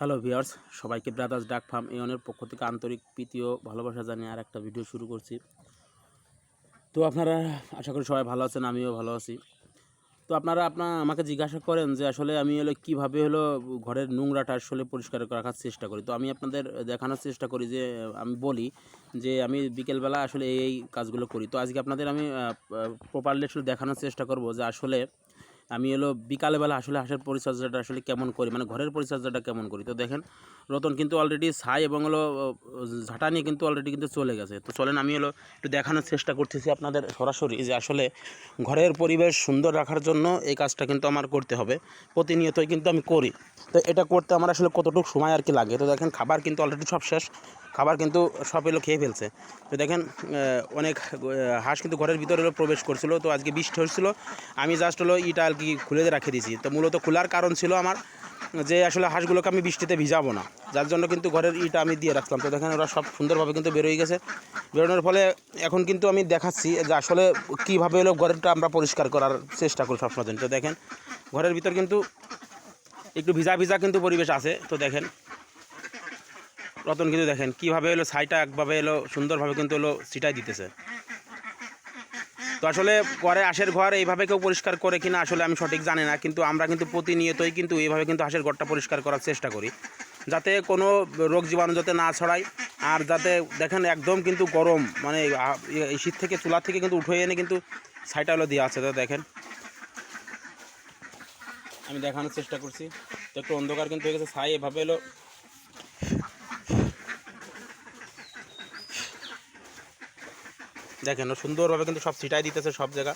Hello viewers সবাইকে brothers duck farm ইয়নের পক্ষ থেকে আন্তরিক প্রীতি ও ভালোবাসা জানিয়ে আর একটা ভিডিও শুরু করছি। তো আপনারা, আশা করি সবাই ভালো আছেন, আমিও ভালো আছি। তো আপনারা আপনার আমাকে জিজ্ঞাসা করেন যে আসলে আমি হলো কীভাবে হলো ঘরের নোংরাটা আসলে পরিষ্কার রাখার চেষ্টা করি। তো আমি আপনাদের দেখানোর চেষ্টা করি যে, আমি বলি যে, আমি বিকেলবেলা আসলে এই কাজগুলো করি। তো আজকে আপনাদের আমি প্রপারলি আসলে দেখানোর চেষ্টা করব যে আসলে আমি হলো বিকালবেলা আসলে হাঁসের পরিচর্যাটা আসলে কেমন করি? মানে ঘরের পরিচর্যাটা কেমন করি? তো দেখেন, রতন কিন্তু অলরেডি ছাই এবং হলো ঝাঁটা নিয়ে কিন্তু অলরেডি কিন্তু চলে গেছে। তো চলেন, আমি হলো একটু দেখানোর চেষ্টা করতেছি আপনাদের সরাসরি যে আসলে ঘরের পরিবেশ সুন্দর রাখার জন্য এই কাজটা কিন্তু আমার করতে হবে। প্রতিনিয়তই কিন্তু আমি করি। তো এটা করতে আমার আসলে কতটুকু সময় আর কি লাগে? তো দেখেন, খাবার কিন্তু অলরেডি সব শেষ। খাবার কিন্তু সব এলো খেয়ে ফেলছে। তো দেখেন অনেক হাঁস কিন্তু ঘরের ভিতরে প্রবেশ করছিল। তো আজকে বৃষ্টি হচ্ছিল। আমি জাস্ট হলো ইটা আর কি খুলে রেখে দিয়েছি। তো মূলত খোলার কারণ ছিল আমার যে আসলে হাঁসগুলোকে আমি বৃষ্টিতে ভিজাবো না। যার জন্য কিন্তু ঘরের ইটা আমি দিয়ে রাখলাম তো দেখেন, ওরা সব সুন্দরভাবে কিন্তু বেরোয় গেছে। বেরোনোর ফলে এখন কিন্তু আমি দেখাচ্ছি যে আসলে কীভাবে হলো ঘরেরটা আমরা পরিষ্কার করার চেষ্টা করি সবসময়। তো দেখেন, ঘরের ভিতর কিন্তু একটু ভিজা ভিজা কিন্তু পরিবেশ আছে। তো দেখেন রতন কিন্তু দেখেন, কীভাবে এলো ছাইটা, একভাবে এলো, সুন্দরভাবে কিন্তু এলো ছিটাই দিতেছে। তো আসলে পরে হাঁসের ঘর এইভাবে কেউ পরিষ্কার করে কিনা আসলে আমি সঠিক জানি না, কিন্তু আমরা কিন্তু প্রতিনিয়তই কিন্তু এইভাবে কিন্তু হাঁসের ঘরটা পরিষ্কার করার চেষ্টা করি। যাতে কোনো রোগ জীবাণু যাতে না ছড়ায়, আর যাতে দেখেন একদম কিন্তু গরম মানে এই শীত থেকে চুলা থেকে কিন্তু উঠে এনে কিন্তু ছাইটা হলো দেওয়া আছে, তো দেখেন। আমি দেখানোর চেষ্টা করছি। তো একটু অন্ধকার কিন্তু হয়ে গেছে, ছাই এভাবে এলো দেখেন সুন্দরভাবে কিন্তু সব ছিটাই দিতেছে সব জায়গা।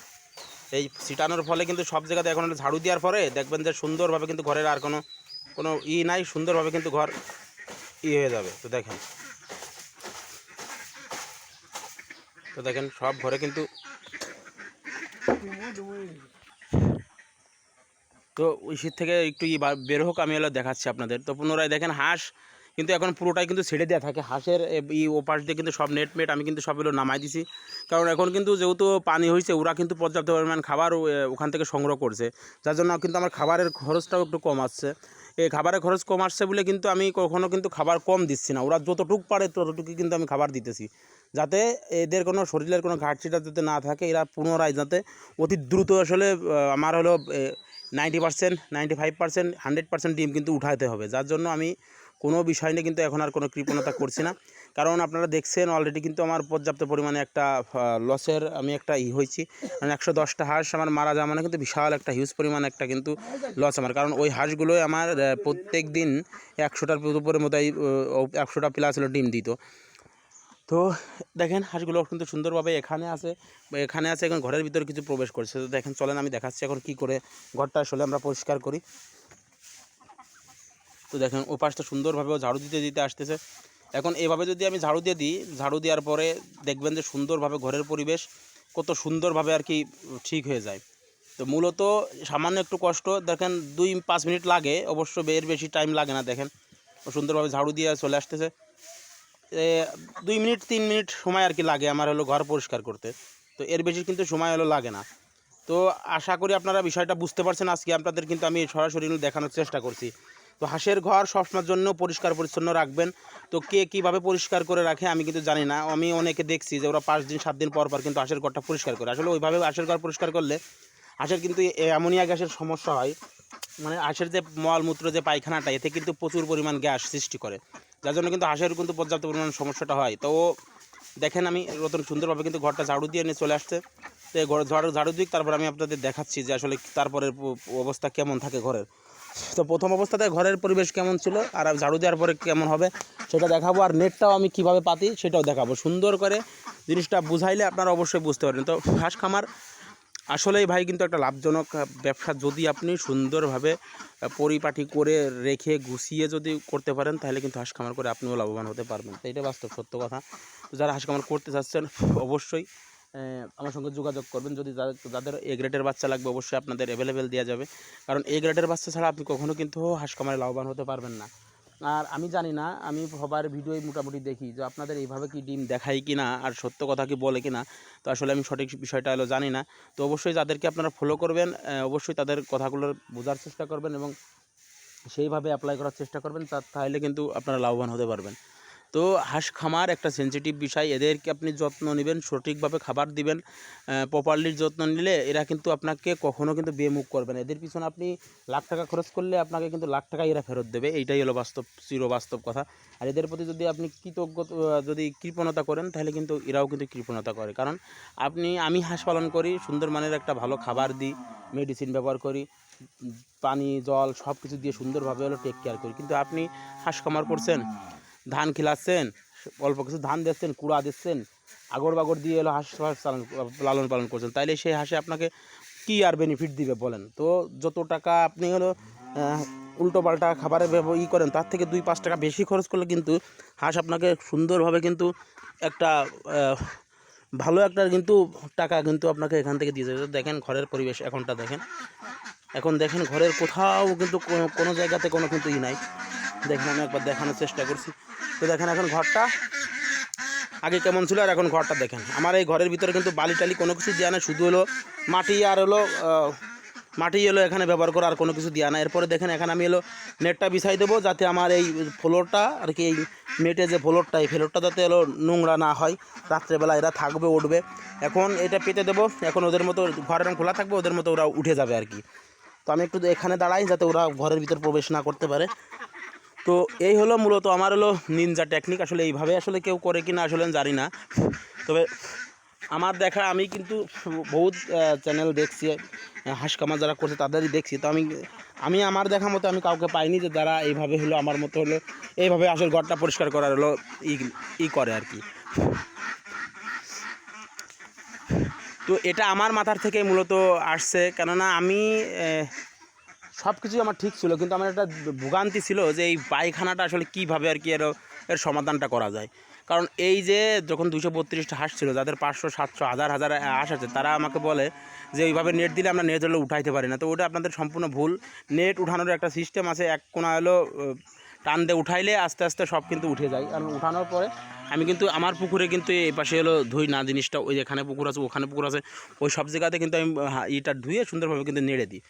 এই ছিটানোর ফলে কিন্তু সব জায়গাতে এখন ঝাড়ু দেওয়ার পরে দেখবেন যে সুন্দরভাবে কিন্তু ঘরের আর কোনো কোনো ই নাই, সুন্দরভাবে কিন্তু ঘর ই হয়ে যাবে। তো দেখেন। তো দেখেন, সব ঘরে কিন্তু তো ওই শীত থেকে একটু ই বের হোক, আমি হলো দেখাচ্ছি আপনাদের। তো পুনরায় দেখেন, হাঁস কিন্তু এখন পুরোটাই কিন্তু ছেড়ে দেওয়া থাকে। হাঁসের ই, ওপাশ দিয়ে কিন্তু সব নেট মেট আমি কিন্তু সবগুলো নামাই দিছি। কারণ এখন কিন্তু যেহেতু পানি হয়েছে ওরা কিন্তু পর্যাপ্ত পরিমাণ খাবার ওখান থেকে সংগ্রহ করছে। যার জন্য কিন্তু আমার খাবারের খরচটাও একটু কম আসছে। এই খাবারের খরচ কম আসছে বলে কিন্তু আমি কখনও কিন্তু খাবার কম দিচ্ছি না। ওরা যতটুক পারে ততটুকুই কিন্তু আমি খাবার দিতেছি। যাতে এদের কোনো শরীরের কোনো ঘাটতিটা যাতে না থাকে, এরা পুনরায় যাতে অতি দ্রুত আসলে আমার হলো ninety percent ninety five percent hundred percent ডিম কিন্তু উঠাতে হবে। যার জন্য আমি কোনো বিষয় নিয়ে কিন্তু এখন আর কোনো কৃপণতা করছি না। কারণ আপনারা দেখছেন অলরেডি কিন্তু আমার পর্যাপ্ত পরিমাণে একটা লসের আমি একটা ই হয়েছি। কারণ একশো দশটা হাঁস আমার মারা যাওয়া মানে কিন্তু বিশাল একটা হিউজ পরিমাণ একটা কিন্তু লস আমার। কারণ ওই হাঁসগুলোই আমার প্রত্যেক দিন একশোটার উপরে মতো একশোটা প্লাস হলো ডিম দিত। তো দেখেন হাঁসগুলো কিন্তু সুন্দরভাবে এখানে আছে এখানে আছে, এখন ঘরের ভিতরে কিছু প্রবেশ করছে। তো দেখেন, চলেন আমি দেখাচ্ছি এখন কি করে ঘরটা আসলে আমরা পরিষ্কার করি। তো দেখেন ও পাশটা সুন্দরভাবে ও ঝাড়ু দিতে দিতে আসতেছে। এখন এভাবে যদি আমি ঝাড়ু দিয়ে দিই, ঝাড়ু দেওয়ার পরে দেখবেন যে সুন্দরভাবে ঘরের পরিবেশ কত সুন্দরভাবে আর কি ঠিক হয়ে যায়। তো মূলত সামান্য একটু কষ্ট, দেখেন দুই পাঁচ মিনিট লাগে, অবশ্য এর বেশি টাইম লাগে না, দেখেন। সুন্দরভাবে ঝাড়ু দিয়ে চলে আসতেছে। দুই মিনিট, তিন মিনিট সময় আর কি লাগে আমার হলো ঘর পরিষ্কার করতে। তো এর বেশি কিন্তু সময় হলো লাগে না। তো আশা করি আপনারা বিষয়টা বুঝতে পারছেন। আজকে আপনাদের কিন্তু আমি সরাসরি দেখানোর চেষ্টা করছি। তো হাঁসের ঘর সবসময়ের জন্য পরিষ্কার পরিচ্ছন্ন রাখবেন। তো কে কীভাবে পরিষ্কার করে রাখে আমি কিন্তু জানি না। আমি অনেকে দেখছি যে ওরা পাঁচ দিন, সাত দিন পর পর কিন্তু হাঁসের ঘরটা পরিষ্কার করে। আসলে ওইভাবে হাঁসের ঘর পরিষ্কার করলে হাঁসের কিন্তু অ্যামোনিয়া গ্যাসের সমস্যা হয়। মানে হাঁসের যে মলমূত্র, যে পায়খানাটা, এতে কিন্তু প্রচুর পরিমাণ গ্যাস সৃষ্টি করে। যার জন্য কিন্তু হাঁসের কিন্তু পর্যাপ্ত পরিমাণ সমস্যাটা হয়। তো দেখেন আমি রতন সুন্দরভাবে কিন্তু ঘরটা ঝাড়ু দিয়ে নিয়ে চলে আসছে। তো ঘর ঝাড়ু ঝাড়ু দিক তারপর আমি আপনাদের দেখাচ্ছি যে আসলে তারপরের অবস্থা কেমন থাকে ঘরের। তো প্রথম অবস্থাতে ঘরের পরিবেশ কেমন ছিল? আর ঝাড়ু দেওয়ার পরে কেমন হবে? সেটা দেখাবো। আর নেটটাও আমি কীভাবে পাতি, সেটাও দেখাবো। সুন্দর করে জিনিসটা বুঝাইলে আপনারা অবশ্যই বুঝতে পারবেন। তো হাঁস খামার আসলেই ভাই কিন্তু একটা লাভজনক ব্যবসা। যদি আপনি সুন্দরভাবে পরিপাটি করে রেখে গুছিয়ে যদি করতে পারেন, তাহলে কিন্তু হাঁস খামার করে আপনিও লাভবান হতে পারবেন। এটা বাস্তব সত্য কথা। যারা হাঁস খামার করতে চাচ্ছেন, অবশ্যই আমার সঙ্গে যোগাযোগ করবেন। যদি যাদের এ গ্রেডের বাচ্চা লাগবে, অবশ্যই আপনাদের অ্যাভেলেবেল দেওয়া যাবে। কারণ এ গ্রেডের বাচ্চা ছাড়া আপনি কখনো কিন্তু হাঁস খামারে লাভবান হতে পারবেন না। আর আমি জানি না, আমি সবার ভিডিওই মোটামুটি দেখি যে আপনাদের এইভাবে কি ডিম দেখায় কি না আর সত্য কথা কি বলে কি না তো আসলে আমি সঠিক বিষয়টা হলো জানি না। তো অবশ্যই যাদেরকে আপনারা ফলো করবেন অবশ্যই তাদের কথাগুলো বোঝার চেষ্টা করবেন এবং সেইভাবে অ্যাপ্লাই করার চেষ্টা করবেন তাহলে কিন্তু আপনারা লাভবান হতে পারবেন। তো হাঁস খামার একটা সেনসিটিভ বিষয়। এদেরকে আপনি যত্ন নেবেন, সঠিকভাবে খাবার দিবেন প্রপারলি যত্ন নিলে এরা কিন্তু আপনাকে কখনও কিন্তু বেমুখ করবে না। এদের পিছনে আপনি লাখ টাকা খরচ করলে আপনাকে কিন্তু লাখ টাকা এরা ফেরত দেবে। এইটাই হলো বাস্তব চির বাস্তব কথা। আর এদের প্রতি যদি আপনি কৃতজ্ঞ যদি কৃপণতা করেন, তাহলে কিন্তু এরাও কিন্তু কৃপণতা করে। কারণ আপনি, আমি হাঁস পালন করি, সুন্দর মানের একটা ভালো খাবার দিই মেডিসিন ব্যবহার করি, পানি, জল সব কিছু দিয়ে সুন্দরভাবে হলো টেক কেয়ার করি। কিন্তু আপনি হাঁস খামার করছেন ধান খিলাচ্ছেন, অল্প কিছু ধান দিচ্ছেন, কুড়া দিচ্ছেন আগর বাগর দিয়ে এলো হাঁস লালন পালন করছেন। তাইলে সেই হাঁসে আপনাকে কী আর বেনিফিট দিবে বলেন? তো যত টাকা আপনি হলো উল্টো পাল্টা খাবারে ব্যব- ই করেন, তার থেকে দুই পাঁচ টাকা বেশি খরচ করলে কিন্তু হাঁস আপনাকে সুন্দরভাবে কিন্তু একটা ভালো একটা কিন্তু টাকা কিন্তু আপনাকে এখান থেকে দিয়ে যাবে। দেখেন ঘরের পরিবেশ এখনটা দেখেন। এখন দেখেন ঘরের কোথাও কিন্তু কোনো কোনো জায়গাতে কোনো কিন্তু ই নাই। দেখেন আমি একবার দেখানোর চেষ্টা করছি। তো দেখেন এখন ঘরটা আগে কেমন ছিল আর এখন ঘরটা দেখেন। আমার এই ঘরের ভিতরে কিন্তু বালি টালি কোনো কিছু দেওয়া না শুধু হলো মাটি আর হলো মাটি এলো এখানে ব্যবহার করা, আর কোনো কিছু দেওয়া না এরপরে দেখেন এখানে আমি এলো নেটটা বিছাই দেবো যাতে আমার এই ফ্লোরটা আর কি, এই মেটে যে ফ্লোরটা, এই ফ্লোরটা যাতে এলো নোংরা না হয়। রাত্রেবেলা এরা থাকবে, উঠবে। এখন এটা পেতে দেবো। এখন ওদের মতো ঘরের খোলা থাকবে, ওদের মতো ওরা উঠে যাবে আর কি। তো আমি একটু এখানে দাঁড়াই যাতে ওরা ঘরের ভিতর প্রবেশ না করতে পারে। তো এই হলো মূলত আমার হলো নিনজা টেকনিক আসলে এইভাবে আসলে কেউ করে কি না আসলে জানি না। তবে আমার দেখা আমি কিন্তু বহুত চ্যানেল দেখছি আহ, হাঁস যারা করছে তাদেরই দেখছি। তো আমি আমি আমার দেখা মতো আমি কাউকে পাইনি যে যারা এইভাবে হলো আমার মতো হলো এইভাবে আসলে ঘরটা পরিষ্কার করার হলো ই ই করে আর কি। তো এটা আমার মাথার থেকে মূলত আসছে। কেননা আমি সব কিছুই আমার ঠিক ছিল, কিন্তু আমার একটা ভোগান্তি ছিল যে এই পায়খানাটা আসলে কীভাবে আর কি এর এর সমাধানটা করা যায়। কারণ এই যে যখন দুশো বত্রিশটা হাঁস ছিল, যাদের পাঁচশো, সাতশো, হাজার হাজার হাঁস আছে, তারা আমাকে বলে যে ওইভাবে নেট দিলে আমরা নেট হলে উঠাইতে পারি না। তো ওটা আপনাদের সম্পূর্ণ ভুল। নেট উঠানোর একটা সিস্টেম আছে, এক কোনা হলো টান দিয়ে উঠাইলে আস্তে আস্তে সব কিন্তু উঠে যায়। আর উঠানোর পরে আমি কিন্তু আমার পুকুরে কিন্তু এই পাশে হলো ধুই না জিনিসটা, ওই যেখানে পুকুর আছে, ওখানে পুকুর আছে, ওই সব জায়গাতে কিন্তু আমি ইটা ধুয়ে সুন্দরভাবে কিন্তু নেড়ে দিই।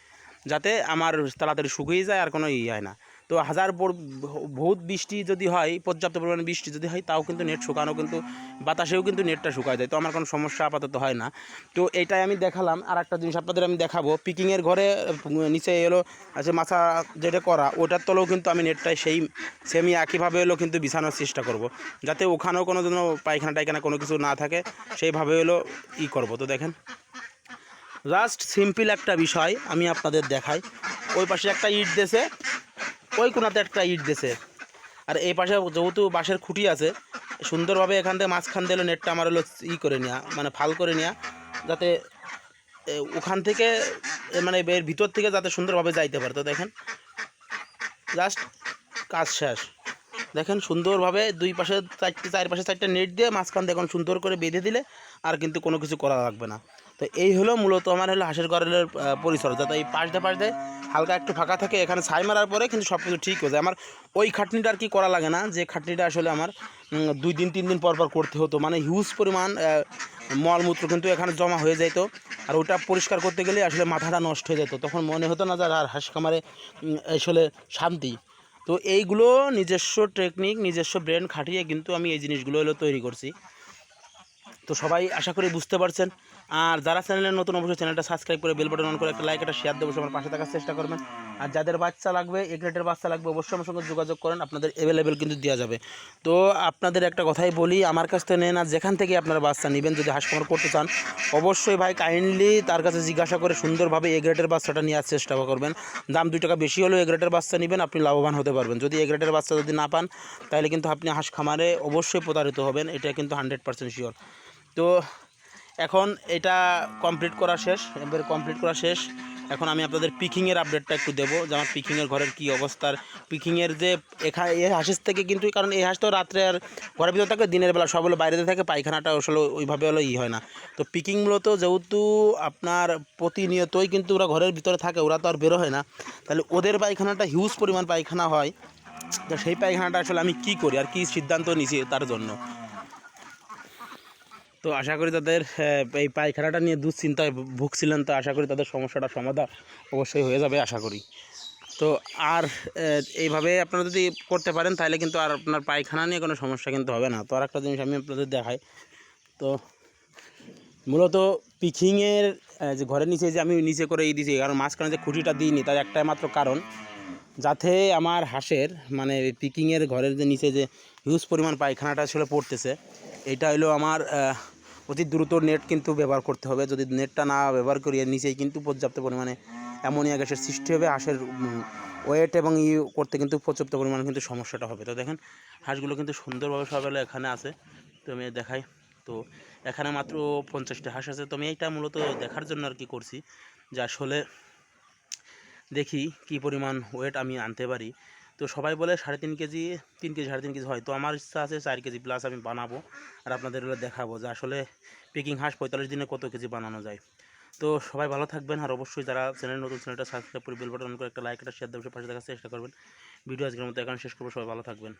যাতে আমার তাড়াতাড়ি শুকিয়ে যায় আর কোনো ই হয় না। তো হাজার বহুত বৃষ্টি যদি হয়, পর্যাপ্ত পরিমাণে বৃষ্টি যদি হয়, তাও কিন্তু নেট শুকানো কিন্তু বাতাসেও কিন্তু নেটটা শুকায় যায়। তো আমার কোনো সমস্যা আপাতত হয় না। তো এটাই আমি দেখালাম। আর একটা জিনিস আপনাদের আমি দেখাবো। পিকিংয়ের ঘরে নিচে এলো আছে মাছা যেটা করা, ওটার তলেও কিন্তু আমি নেটটাই সেই সেমি একইভাবে এলো কিন্তু বিছানোর চেষ্টা করব। যাতে ওখানেও কোনো যেন পায়খানা টাইখানা কোনো কিছু না থাকে, সেইভাবে এলো ই করব। তো দেখেন। জাস্ট সিম্পল একটা বিষয় আমি আপনাদের দেখাই। ওই পাশে একটা ইট দেছে ওই কোনাতে একটা ইট দেছে আর এই পাশে যেহেতু বাঁশের খুঁটি আছে, সুন্দরভাবে এখান থেকে মাঝখান দিলে নেটটা আমার হলো ই করে নেওয়া মানে ফাল করে নেওয়া যাতে ওখান থেকে মানে এর ভিতর থেকে যাতে সুন্দরভাবে যাইতে পারে। তো দেখেন জাস্ট কাজ শেষ। দেখেন সুন্দরভাবে দুই পাশে চারটে চার পাশে চারটে নেট দিয়ে মাঝখান দিয়ে এখন সুন্দর করে বেঁধে দিলে আর কিন্তু কোনো কিছু করা লাগবে না। তো এই হলো মূলত আমার হলো হাঁসের আহ, পরিচর্যা তো এই পাশ দিয়ে পাশ হালকা একটু ফাঁকা থাকে এখানে ছাই মারার পরে কিন্তু সব কিছু ঠিক হয়ে যায়। আমার ওই খাটনিটা আর কি করা লাগে না যে খাটনিটা আসলে আমার দুই দিন তিন দিন পর পর করতে হতো। মানে হিউজ পরিমাণ মলমূত্র কিন্তু এখানে জমা হয়ে যেত আর ওটা পরিষ্কার করতে গেলে আসলে মাথাটা নষ্ট হয়ে যেত। তখন মনে হতো না যে আর হাঁস খামারে আসলে শান্তি। তো এইগুলো নিজস্ব টেকনিক নিজস্ব ব্রেন খাটিয়ে কিন্তু আমি এই জিনিসগুলো হলো তৈরি করছি। তো সবাই আশা করি বুঝতে পারছেন। আর যারা চ্যানেলে নতুন, অবশ্যই চ্যানেলটা সাবস্ক্রাইব করে বেল বাটন অন করে একটা লাইক একটা শেয়ার দেবো আমার পাশে থাকার চেষ্টা করবেন। আর যাদের বাচ্চা লাগবে এ গ্রেডের বাচ্চা লাগবে, অবশ্যই আমার সঙ্গে যোগাযোগ করেন, আপনাদের অ্যাভেলেবেল কিন্তু দেওয়া যাবে। তো আপনাদের একটা কথাই বলি, আমার কাছ থেকে নেন আর যেখান থেকে আপনারা বাচ্চা নেবেন, যদি হাঁস খামার করতে চান, অবশ্যই ভাই কাইন্ডলি তার কাছে জিজ্ঞাসা করে সুন্দরভাবে এ গ্রেডের বাচ্চাটা নেওয়ার চেষ্টা করবেন। দাম দুই টাকা বেশি হলেও এ গ্রেডের বাচ্চা নেবেন, আপনি লাভবান হতে পারবেন। যদি এ গ্রেডের বাচ্চা যদি না পান, তাহলে কিন্তু আপনি হাঁস খামারে অবশ্যই প্রতারিত হবেন, এটা কিন্তু হান্ড্রেড পার্সেন্ট শিওর তো এখন এটা কমপ্লিট করা শেষ এবার কমপ্লিট করা শেষ। এখন আমি আপনাদের পিকিংয়ের আপডেটটা একটু দেবো, যে আমার পিকিংয়ের ঘরের কী অবস্থার। পিকিংয়ের যে এখানে এই হাঁসের থেকে কিন্তু, কারণ এই হাঁস তো রাত্রে আর ঘরের ভিতরে থাকে, দিনের বেলা সব হলো বাইরেতে থাকে, পায়খানাটা আসলে ওইভাবে হলো ই হয় না। তো পিকিং মূলত যেহেতু আপনার প্রতিনিয়তই কিন্তু ওরা ঘরের ভিতরে থাকে, ওরা তো আর বেরো হয় না। তাহলে ওদের পায়খানাটা হিউজ পরিমাণ পায়খানা হয়। তো সেই পায়খানাটা আসলে আমি কি করি, আর কি সিদ্ধান্ত নিছি তার জন্য। তো আশা করি তাদের এই পায়খানাটা নিয়ে দুশ্চিন্তায় ভুগছিলেন, তো আশা করি তাদের সমস্যাটা সমাধান অবশ্যই হয়ে যাবে, আশা করি। তো আর এইভাবে আপনারা যদি করতে পারেন, তাহলে কিন্তু আর আপনার পায়খানা নিয়ে কোনো সমস্যা কিন্তু হবে না। তো আর একটা জিনিস আমি আপনাদের দেখাই। তো মূলত পিকিংয়ের যে ঘরের নিচে যে আমি নিচে করে এই দিয়েছি কারণ মাঝখানে যে খুঁটিটা দিইনি, তার একটাই মাত্র কারণ, যাতে আমার হাঁসের মানে পিকিংয়ের ঘরের যে নিচে যে হিউজ পরিমাণ পায়খানাটা আসলে পড়তেছে, এটা হলো আমার অতি দ্রুত নেট কিন্তু ব্যবহার করতে হবে। যদি নেটটা না ব্যবহার করি নিচেই কিন্তু পর্যাপ্ত পরিমাণে অ্যামোনিয়া গ্যাসের সৃষ্টি হবে। হাঁসের ওয়েট এবং ই করতে কিন্তু পর্যাপ্ত পরিমাণে কিন্তু সমস্যাটা হবে। তো দেখেন, হাঁসগুলো কিন্তু সুন্দরভাবে সকালে এখানে আছে। তো আমি দেখাই। তো এখানে মাত্র পঞ্চাশটা হাঁস আছে। তো আমি এইটা মূলত দেখার জন্য আর কি করছি যে আসলে দেখি কি পরিমাণ ওয়েট আমি আনতে পারি। তো সবাই বলে সাড়ে তিন কেজি তিন কেজি, সাড়ে তিন কেজি হয়। তো আমার ইচ্ছা আছে চার কেজি প্লাস আমি বানাবো আর আপনাদের দেখাবো যে আসলে পেকিং হাঁস পঁয়তাল্লিশ দিনে কত কেজি বানানো যায়। তো সবাই ভালো থাকবেন আর অবশ্যই যারা চ্যানেল নতুন, চ্যানেলটা সাবস্ক্রাইব করে বেল বাটন করে একটা লাইক একটা শেয়ার দেওয়ার পাশে দেখার চেষ্টা করবেন। ভিডিও আজকের মতো এখন শেষ করব। সবাই ভালো থাকবেন।